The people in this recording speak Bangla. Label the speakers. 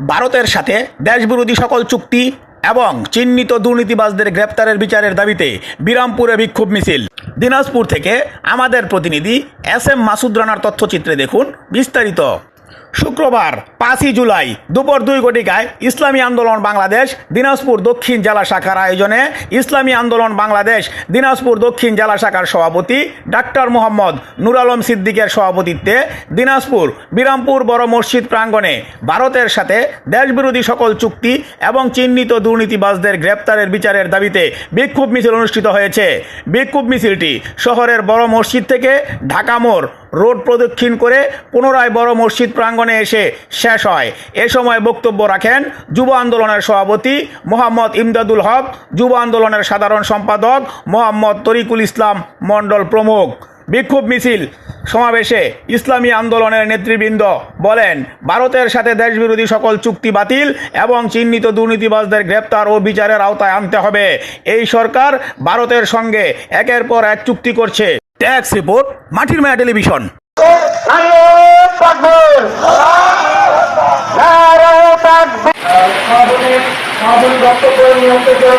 Speaker 1: ভারতের সাথে দেশবিরোধী সকল চুক্তি এবং চিহ্নিত দুর্নীতিবাজদের গ্রেপ্তারের বিচারের দাবিতে বিরামপুরে বিক্ষোভ মিছিল। দিনাজপুর থেকে আমাদের প্রতিনিধি এস এম মাসুদ রানার তথ্যচিত্রে দেখুন বিস্তারিত। শুক্রবার, পাঁচই জুলাই, দুপুর দুই ঘটিকায় ইসলামী আন্দোলন বাংলাদেশ, দিনাজপুর দক্ষিণ জেলা শাখার আয়োজনে ইসলামী আন্দোলন বাংলাদেশ, দিনাজপুর দক্ষিণ জেলা শাখার সভাপতি ডাক্তার মোহাম্মদ নুর আলম সিদ্দিকের সভাপতিত্বে দিনাজপুর, বিরামপুর বড় মসজিদ প্রাঙ্গণে ভারতের সাথে দেশবিরোধী সকল চুক্তি এবং চিহ্নিত দুর্নীতিবাজদের গ্রেপ্তারের বিচারের দাবিতে বিক্ষোভ মিছিল অনুষ্ঠিত হয়েছে। বিক্ষোভ মিছিলটি শহরের বড় মসজিদ থেকে ঢাকা মোড় রোড প্রদক্ষিণ করে পুনরায় বড় মসজিদ প্রাঙ্গণে এসে শেষ হয়। এ সময় বক্তব্য রাখেন যুব আন্দোলনের সভাপতি মোহাম্মদ ইমদাদুল হক, যুব আন্দোলনের সাধারণ সম্পাদক মোহাম্মদ তরিকুল ইসলাম মণ্ডল প্রমুখ। বিক্ষোভ মিছিল সমাবেশে ইসলামী আন্দোলনের নেতৃবৃন্দ বলেন, ভারতের সাথে দেশবিরোধী সকল চুক্তি বাতিল এবং চিহ্নিত দুর্নীতিবাজদের গ্রেপ্তার ও বিচারের আওতায় আনতে হবে। এই সরকার ভারতের সঙ্গে একের পর এক চুক্তি করছে। ট্যাক্স রিপোর্ট মাটির মায়া টেলিভিশন।
Speaker 2: বক্তব্য থেকে